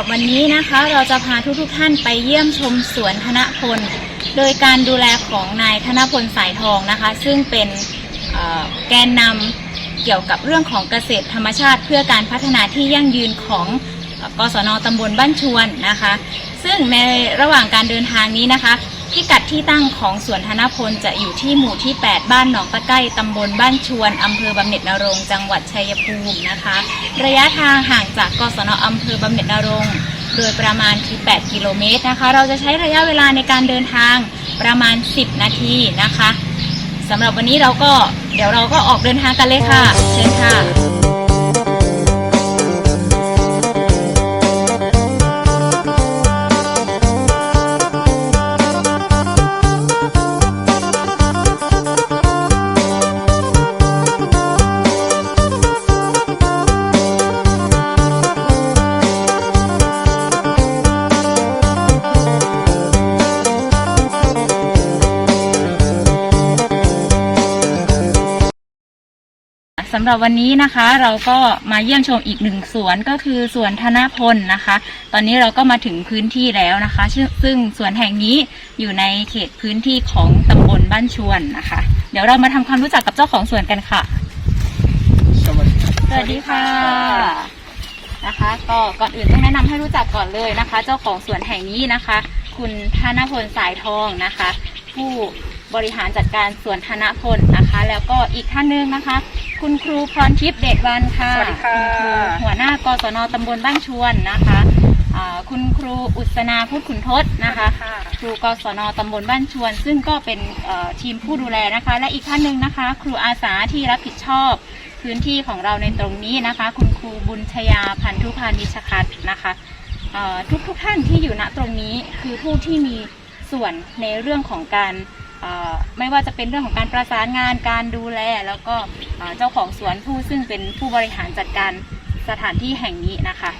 รับวันนี้นะคะ เราจะพาทุกๆท่านไปเยี่ยมชมสวนธนพล โดยการดูแลของนายธนพลสายทองนะคะ ซึ่งเป็นแกนนำเกี่ยวกับเรื่องของเกษตรธรรมชาติ เพื่อการพัฒนาที่ยั่งยืนของกศนตำบลบ้านชวนนะคะ ซึ่งในระหว่างการเดินทางนี้นะคะ พิกัดที่ตั้งของสวนธนพลจะอยู่ที่หมู่ที่ 8 บ้านหนองตะไก้ตำบลบ้านชวน อำเภอบำเหน็จนรงจังหวัดชัยภูมินะคะ ระยะทางห่างจากกศนอำเภอบำเหน็จนรงโดยประมาณคือ 8 กิโลเมตรนะคะ เราจะใช้ระยะเวลาในการเดินทางประมาณ 10 นาทีนะคะสำหรับวันนี้เราก็เดี๋ยวเราก็ออกเดินทางกันเลยค่ะ เชิญค่ะำหรับวันนี้นะคะ เราก็มาเยี่ยมชมอีกหนึ่งสวนก็คือสวนธนพลนะคะ ตอนนี้เราก็มาถึงพื้นที่แล้วนะคะซึ่งซึ่งสวนแห่งนี้อยู่ในเขตพื้นที่ของตำบลบ้านชวนนะคะ เดี๋ยวเรามาทำความรู้จักกับเจ้าของสวนกันค่ะ สวัสดีครับสวัสดีค่ะนะคะ ก็ก่อนอื่นต้องแนะนำให้รู้จักก่อนเลยนะคะ เจ้าของสวนแห่งนี้นะคะ คุณธนพลสายทองนะคะ ผู้บริหารจัดการสวนธนพลนะคะ แล้วก็อีกท่านหนึงนะคะ คุณครูพรทิพย์เดชวันค่ะสวัสดีค่ะณครูหัวหน้ากศนตำบลบ้านชวนนะคะอ่าคุณครูอุศนาพุทธขุนทศนะคะ ครูกศนตำบลบ้านชวน ซึ่งก็เป็นเอ่อทีมผู้ดูแลนะคะ และอีกท่านหนึ่งนะคะ ครูอาสาที่รับผิดชอบพื้นที่ของเราในตรงนี้นะคะ คุณครูบุญชยาพันธุพานิชคัตนะคะเอ่อทุกๆท่านที่อยู่ณตรงนี้คือผู้ที่มีส่วนในเรื่องของการเอ่อ ไม่ว่าจะเป็นเรื่องของการประสานงานการดูแล แล้วก็เจ้าของสวนผู้ซึ่งเป็นผู้บริหารจัดการสถานที่แห่งนี้นะคะ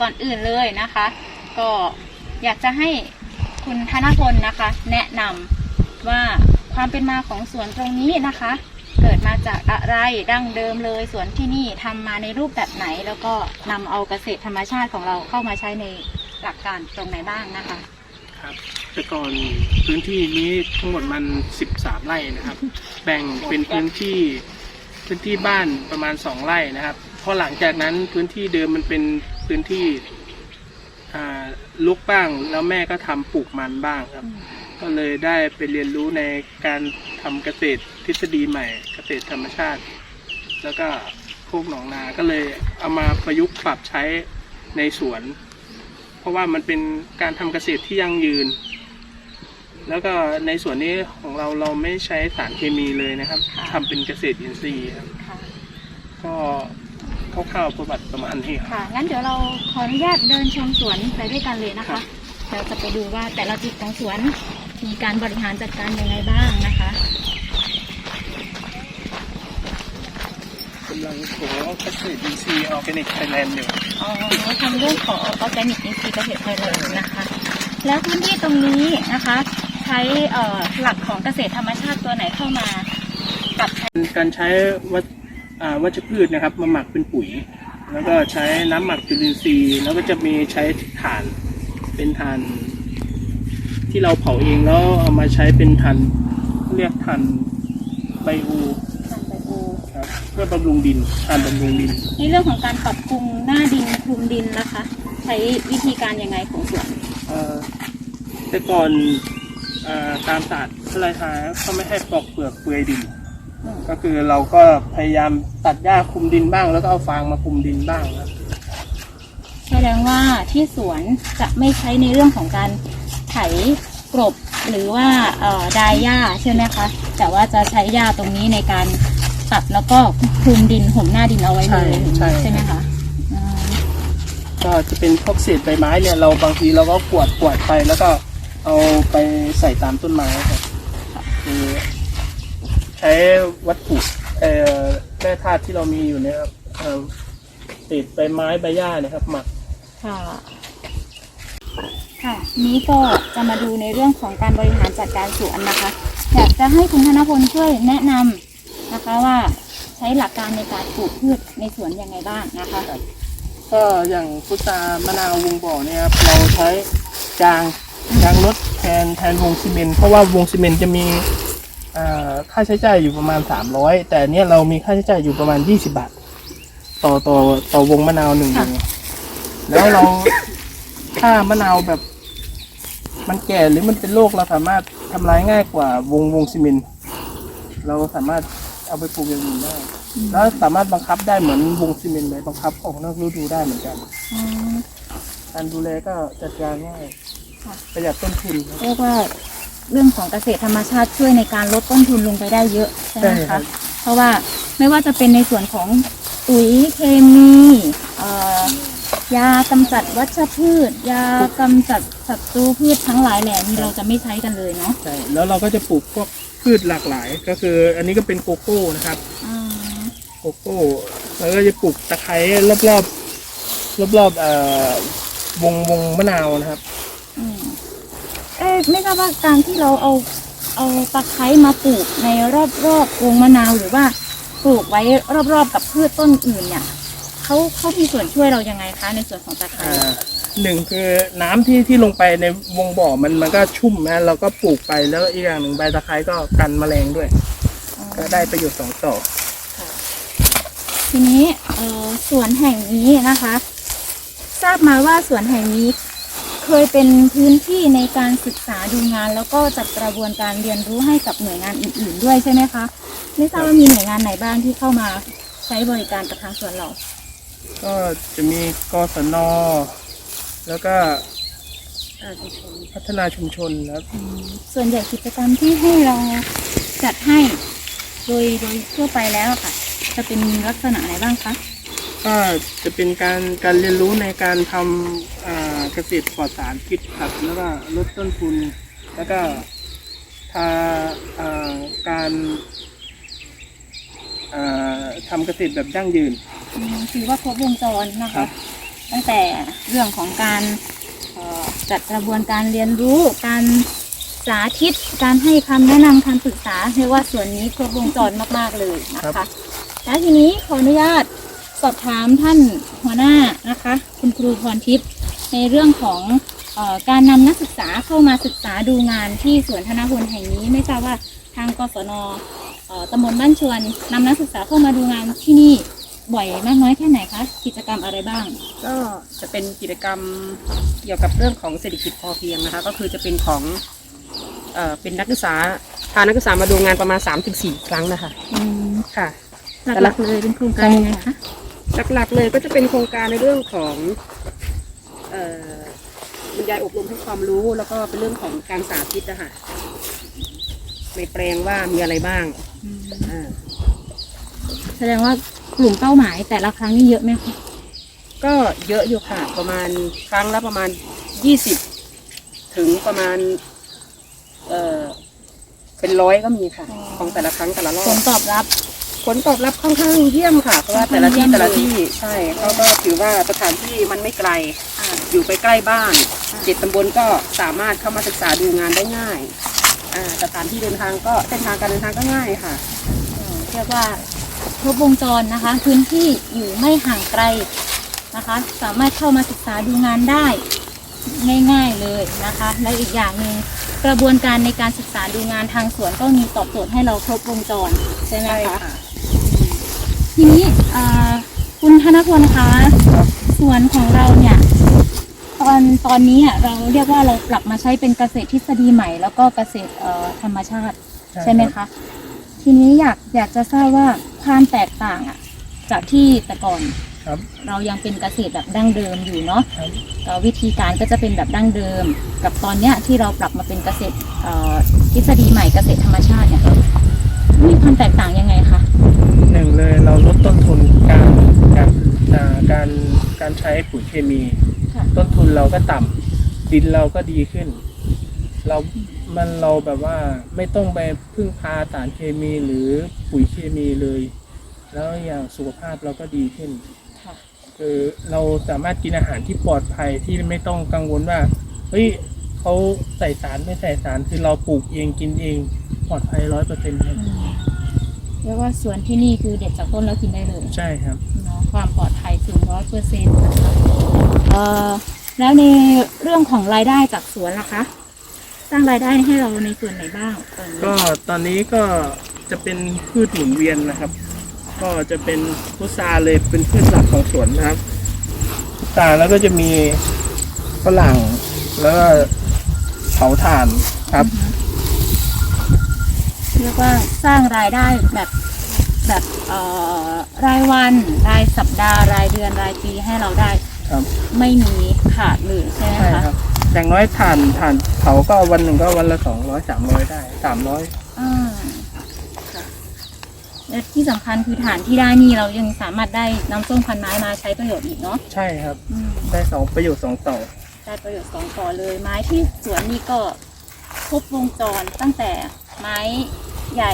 ก่อนอื่นเลยนะคะ ก็อยากจะให้คุณธนพลนะคะ แนะนำว่าความเป็นมาของสวนตรงนี้นะคะ เกิดมาจากอะไรดั้งเดิมเลยสวนที่นี่ทำมาในรูปแบบไหน แล้วก็นำเอาเกษตรธรรมชาติของเราเข้ามาใช้ในหลักการตรงไหนบ้างนะคะ ครับแต่ก่อนพื้นที่นี้ทั้งหมดมัน 13 ไร่นะครับ แบ่งเป็นพื้นที่พื้นที่บ้านประมาณ 2 ไร่นะครับพอหลังจากนั้นพื้นที่เดิมมันเป็นพื้นที่ลุกบ้างแล้วแม่ก็ทำปลูกมันบ้างครับ ก็เลยได้ไปเรียนรู้ในการทำเกษตรทฤษฎีใหม่ เกษตรธรรมชาติ แล้วก็โคกหนองนาก็เลยเอามาประยุกต์ปรับใช้ในสวน เพราะว่ามันเป็นการทำเกษตรที่ยั่งยืน แล้วก็ในส่วนนี้ของเราเราไม่ใช้สารเคมีเลยนะครับค่ะทำเป็นเกษตรอินทรีย์ครับค่ะก็คร่าวๆประวัติประมาณนี้ครับค่ะงั้นเดี๋ยวเราขออนุญาตเดินชมสวนไปด้วยกันเลยนะคะ เราจะไปดูว่าแต่ละจุดของสวนมีการบริหารจัดการยังไงบ้างนะคะ กำลังขอเกษตรอินทรีย์ออร์แกนิกไทยแลนด์อยู่อ๋อทำเรื่องของออร์แกนิกอินทรีย์เกษตรไทยแลนด์นะคะ แล้วพื้นที่ตรงนี้นะคะ ใช้เอ่อหลักของเกษตรธรรมชาติตัวไหนเข้ามาปรับใช้การใช้วัชอ่าวัชพืชนะครับมาหมักเป็นปุ๋ย แล้วก็ใช้น้ำหมักจุลินทรีย์ แล้วก็จะมีใช้ถ่านเป็นถ่าน ที่เราเผาเองแล้วเอามาใช้เป็นถ่านเรียกถ่านไบโอทางไบโอ ครับ เพื่อบำรุงดินถ่านบำรุงดิน ในเรื่องของการปรับปรุงหน้าดินคลุมดินนะคะ ใช้วิธีการยังไงของสวนเอ่อแต่ก่อนเออตามศาสตร์พระราชาเขาไม่ให้ปอกเปลือกเปลือยดินอืมก็คือเราก็พยายามตัดหญ้าคลุมดินบ้าง แล้วก็เอาฟางมาคลุมดินบ้างครับ แสดงว่าที่สวนจะไม่ใช้ในเรื่องของการไถกลบหรือว่าเอ่อดายหญ้าใช่ไหมคะ แต่ว่าจะใช้หญ้าตรงนี้ในการ ตัดแล้วก็คลุมดินห่มหน้าดินเอาไว้เลย ใช่ใช่ไหมคะอืมก็จะเป็นพวกเศษใบไม้เนี่ยเราบางทีเราก็กวาดกวาดไปแล้วก็เอาไปใส่ตามต้นไม้ครับคือใช้วัตถุเอ่อแร่ธาตุที่เรามีอยู่เนี่ยครับเอ่อเศษใบไม้ใบหญ้าเนะครับหมัก ค่ะ ค่ะ นี้ก็จะมาดูในเรื่องของการบริหารจัดการสวนนะคะ อยากจะให้คุณธนพลช่วยแนะนำ นะคะว่าใช้หลักการในการปลูกพืชในสวนยังไงบ้างนะคะก็อย่างพุทรามะนาววงบ่อเนี่ยครับเราใช้ยางยางรถแทนแทนวงซีเมนต์เพราะว่าวงซีเมนต์จะมีอ่าค่าใช้จ่ายอยู่ประมาณ 300 แต่อันเนี้ยเรามีค่าใช้จ่ายอยู่ประมาณ 20 บาท ต่อต่อต่อวงมะนาวหนึ่งวงแล้วเราถ้ามะนาวแบบ มันแก่หรือมันเป็นโรคเราสามารถทำลายง่ายกว่าวงวงซีเมนต์เราสามารถ เอาไปปลูกอย่างอื่นได้ แล้วสามารถบังคับได้เหมือนวงซีเมนต์เลยบังคับออกนอกฤดูได้เหมือนกันอืมการดูแลก็จัดการง่ายค่ะประหยัดต้นทุนครับ เรียกว่าเรื่องของเกษตรธรรมชาติช่วยในการลดต้นทุนลงไปได้เยอะใช่ไหมใช่ครัคะบ เพราะว่าไม่ว่าจะเป็นในส่วนของปุ๋ยเคมีเอ่อยากำจัดวัชพืช ยากำจัดศัตรูพืชทั้งหลายแหล่นี้เราจะไม่ใช้กันเลยเนาะ ใช่แล้วเราก็จะปลูกพวก พืชหลากหลาย ก็คืออันนี้ก็เป็นโกโก้นะครับอ่าโกโก้ แล้วก็จะปลูกตะไคร้รอบรอบรอบรอบๆเอ่อวงวงมะนาวนะครับ อืมเอ๊ะไม่ทราบว่าการที่เราเอาเอาตะไคร้มาปลูกในรอบๆวงมะนาวหรือว่าปลูกไว้รอบๆกับพืชต้นอื่นเนี่ย เขาเขามีส่วนช่วยเรายังไงคะ ในส่วนของตะไคร้อ่าหนึ่งคือน้ำที่ที่ลงไปในวงบ่อมันมันก็ชุ่มนะเราก็ปลูกไปแล้วอีกอย่างหนึ่งใบตะไคร้ก็กันแมลงด้วยก็ได้ประโยชน์สองต่อ ทีนี้เอ่อสวนแห่งนี้นะคะ ทราบมาว่าสวนแห่งนี้ เคยเป็นพื้นที่ในการศึกษาดูงาน แล้วก็จัดกระบวนการเรียนรู้ให้กับหน่วยงานอื่ การกับทางสวนเราก็จะมีกศน แล้วก็พัฒนาชุมชนนะครับ ส่วนใหญ่กิจกรรมที่ให้เราจัดให้โดยโดยทั่วไปแล้วอะค่ะ จะเป็นลักษณะไหนบ้างคะ ก็จะเป็นการการเรียนรู้ในการทำอ่าเกษตรปลอดสารพิษครับแล้วก็ลดต้นทุน แล้วก็ทาอ่าการ อ่าทำเกษตรแบบยั่งยืน อืมถือว่าครบวงจรนะครัคะ บ ตั้งแต่เรื่องของการเอ่อจัดกระบวนการเรียนรู้ การสาธิต การให้คำแนะนำคำปรึกษาเรียกว่าส่วนนี้ครบวงจรมาก ๆ เลยนะคะ แล้วทีนี้ขออนุญาตสอบถามท่านหัวหน้านะคะ คุณครูพรทิพย์ในเรื่องของเออการนำนักศึกษาเข้ามาศึกษาดูงานที่สวนธนพลแห่งนี้ไม่ทราบว่าทางกศนเอ่อ ตำบลบ้านชวนนำนักศึกษาเข้ามาดูงานที่นี่บ่อยมากน้อยแค่ไหนคะ กิจกรรมอะไรบ้าง ก็จะเป็นกิจกรรมเกี่ยวกับเรื่องของเศรษฐกิจพอเพียงนะคะ ก็คือจะเป็นของเอ่อเป็นนักศึกษาพานักศึกษามาดูงานประมาณ 3-4 ครั้งนะคะอืมค่ะ หลักๆเลยเป็นโครงการยังไงคะหลักๆเลยก็จะเป็นโครงการในเรื่องของเอ่อบรรยายอบรมให้ความรู้แล้วก็เป็นเรื่องของการสาธิตนะคะ ในแปลงว่ามีอะไรบ้างอ่าแสดงว่ากลุ่มเป้าหมายแต่ละครั้งนี่เยอะไหมคะก็เยอะอยู่ค่ะ ประมาณครั้งละประมาณ20ถึงประมาณ เอ่อเป็นร้อยก็มีค่ะ ของแต่ละครั้งแต่ละรอผบลตอบรับ ผลตอบรับค่อนข้างเยี่ยมค่ะเพราะว่าแต่ละที่ค่อนข้างเยี่ยมแต่ละที่ใช่เขาก็ถือว่าสถานที่มันไม่ไกลอ่าอยู่ไปใกล้บ้านเจ็ดตำบลก็สามารถเข้ามาศึกษาดูงานได้ง่าย อ่าสถานที่เดินทางก็เส้นทางการเดินทางก็ง่ายค่ะเอ่อเรียกว่าครบวงจรนะคะ พื้นที่อยู่ไม่ห่างไกลนะคะ สามารถเข้ามาศึกษาดูงานได้ง่าย ๆเลยนะคะ และอีกอย่างหนึ่งกระบวนการในการศึกษาดูงานทางสวนก็มีตอบโจทย์ให้เราครบวงจรใช่ไหมใช่คะค่ะทีนี้เอ่อคุณธนพลคะสวนของเราเนี่ยต อนตอนนี้อะเราเรียกว่าเราปรับมาใช้เป็นเกษตรทฤษฎีใหม่ แล้วก็เกษตรเอ่อธรรมชาติใช่ไหมคะ ทีนี้อยากอยากจะทราบว่าความแตกต่างอะจากที่แต่ก่อนครับ เรายังเป็นเกษตรแบบดั้งเดิมอยู่เนาะครับเอ่อวิธีการก็จะเป็นแบบดั้งเดิม กับตอนเนี้ยที่เราปรับมาเป็นเกษตรเอ่อทฤษฎีใหม่เกษตรธรรมชาติเนี่ยมีความแตกต่างยังไงคะ หนึ่งเลยเราลดต้นทุนการการ อ่าการการใช้ปุ๋ยเคมี ค่ะ ต้นทุนเราก็ต่ำดินเราก็ดีขึ้น เรา มันเราแบบว่าไม่ต้องไปพึ่งพาสารเคมีหรือปุ๋ยเคมีเลย แล้วอย่างสุขภาพเราก็ดีขึ้น ค่ะ คือเราสามารถกินอาหารที่ปลอดภัยที่ไม่ต้องกังวลว่าเฮ้ยเขาใส่สารไม่ใส่สารคือเราปลูกเองกินเองปลอดภัยร้อยเปอร์เซ็นต์ครับอืมเรียกว่าสวนที่นี่คือเด็ดจากต้นแล้วกินได้เลย ใช่ครับเนาะ ความปลอดภัยถึงร้อยเปอร์เซ็นต์นะคะเอ่อแล้วในเรื่องของรายได้จากสวนล่ะคะ สร้างรายได้ให้เราในส่วนไหนบ้างตอนนี้ก็ตอนนี้ก็จะเป็นพืชหมุนเวียนนะครับ ก็จะเป็นพุทราเลยเป็นพืชหลักของสวนนะครับพุทราแล้วก็จะมีฝรั่งแล้วก็เผาถ่านครับ เรียกว่าสร้างรายได้แบบ แบบเอ่อรายวันรายสัปดาห์รายเดือนรายปีให้เราได้ครับ ไม่มีขาดเลยใช่ไหมใช่คะครับ อย่างน้อยถ่านถ่านเผาก็วันหนึ่งก็วันละสองร้อยสามร้อยได้สามร้อยอ่าค่ะและที่สำคัญคือฐานที่ได้นี่เรายังสามารถได้น้ำส้มพันไม้มาใช้ประโยชน์อีกเนาะใช่ครับ อืม ได้สองประโยชน์สองต่อ ได้ประโยชน์สองต่อเลย ไม้ที่สวนนี่ก็ครบวงจรตั้งแต่ไม้ใหญ่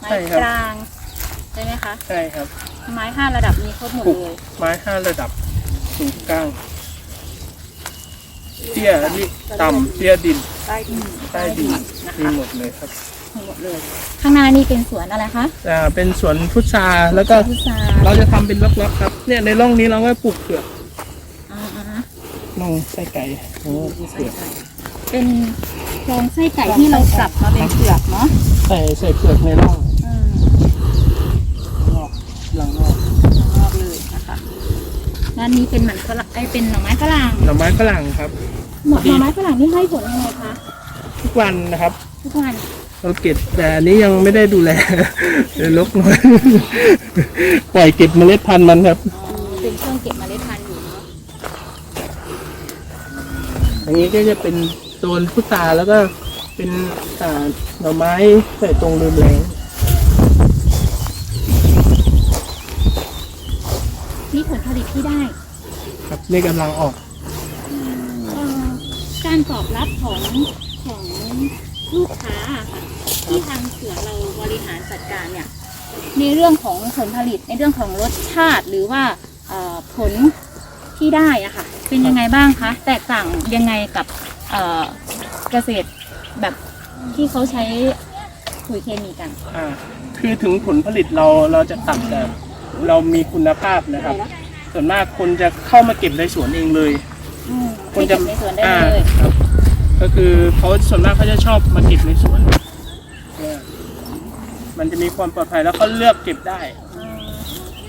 ไม้ใช่ครับ กลาง ใช่ไหมคะ ใช่ครับ ไม้ห้าระดับมีครบหมดเลย ไม้ห้าระดับสูงกลางเตี้ยนี่ต่ำเตี้ยดิน ใต้ดินใต้ดินนะมีคะหมดเลยครับมีหมดเลย ข้างหน้านี่เป็นสวนอะไรคะอ่าเป็นสวนพุทราแล้วก็พุทราเราจะทำเป็นล็อกๆครับ เนี่ยในร่องนี้เราก็ปลูกเผือกอ่าอ่าน่องไส้ไก่โอ้เผือกเป็นโครงไส้ไก่ที่เราสับมาเป็นเปลือกเนาะใส่ใส่เผือกในร่องอืมนอก หลังนอกรอบเลยนะคะด้านนี้เป็นหมันฝรั่งไอยเป็นหน่อไม้ฝรั่งหน่อไม้ฝรั่งครับ หน่อหน่อไม้ฝรั่งนี่ให้ผลยังไงคะทุกวันนะครับทุกวันเราเก็บแต่อันนี้ยังไม่ได้ดูแลเดี๋ยวลกหน่อยปล่อยเก็บเมล็ดพันธุ์มันครับอ๋อเป็นช่วงเก็บเมล็ดพันธุ์อยู่เนาะอันนี้ก็จะเป็นโซนพุทราแล้วก็เป็นอ่าหน่อไม้ใส่ตรงริมแรง นี่ผลผลิต ที่ได้ครับนี่กำลังออกเอ่อการตอบรับของของลูกค้าอะค่ะที่ทางสวนเราบริหารจัดการเนี่ยในเรื่องของผลผลิตในเรื่องของรสชาติหรือว่าเอ่อผลที่ได้อะค่ะเป็นยังไงบ้างคะแตกต่างยังไงกับเอ่อเกษตรแบบที่เขาใช้ปุ๋ยเคมีกัน อ่าคือถึงผลผลิตเราเราจะต่ำแต่เรามีคุณภาพนะครับ ส่วนมากคนจะเข้ามาเก็บในสวนเองเลย อืมคนให้จะเก็บในสวนได้อ่าเลยครับ ก็คือเขาส่วนมากเขาจะชอบมาเก็บในสวนเนี่ยมันจะมีความปลอดภัยแล้วเขาเลือกเก็บได้อืม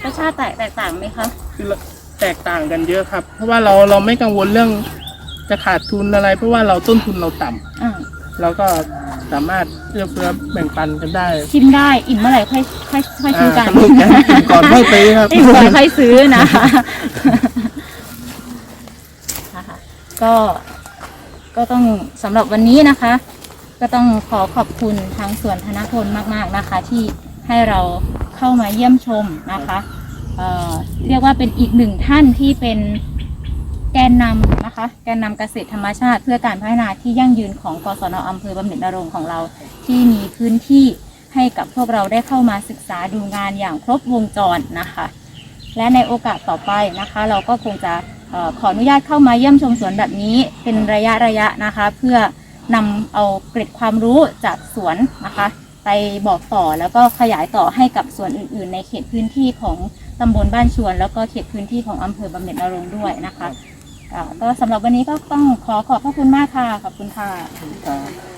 รสชาติแตกแตกต่างไหมคะคือแตกต่างกันเยอะครับ เพราะว่าเราเราไม่กังวลเรื่องจะขาดทุนอะไร เพราะว่าเราต้นทุนเราต่ำอ่าเราก็ สามารถเอื้อเฟื้อแบ่งปันกันได้ชิมได้อิ่มเมื่อไหร่ค่อยค่อยค่อยซื้อกันอ่าครับอิ่มก่อนค่อยซื้อครับอิ่มก่อนค่อยซื้อนะคะนะคะก็ก็ต้องสำหรับวันนี้นะคะ ก็ต้องขอขอบคุณทางสวนธนพลมากๆนะคะ ที่ให้เราเข้ามาเยี่ยมชมนะคะเอ่อเรียกว่าเป็นอีกหนึ่งท่านที่เป็น แกนนำนะคะ แกนนำเกษตรธรรมชาติ เพื่อการพัฒนาที่ยั่งยืนของกศนอำเภอบำเหน็จนรงค์ของเรา ที่มีพื้นที่ให้กับพวกเราได้เข้ามาศึกษาดูงานอย่างครบวงจรนะคะ และในโอกาสต่อไปนะคะ เราก็คงจะออขออนุญาตเข้ามาเยี่ยมชมสวนแบบนี้เป็นระยะระยะนะคะ เพื่อนำเอาเกร็ดความรู้จากสวนนะคะ ไปบอกต่อแล้วก็ขยายต่อให้กับสวนอื่น ๆ ในเขตพื้นที่ของตำบลบ้านชวน แล้วก็เขตพื้นที่ของอำเภอบำเหน็จนรงค์ด้วยนะคะ ค่ะก็สำหรับวันนี้ก็ต้องขอขอบพระคุณมากค่ะ ขอบคุณค่ะครับ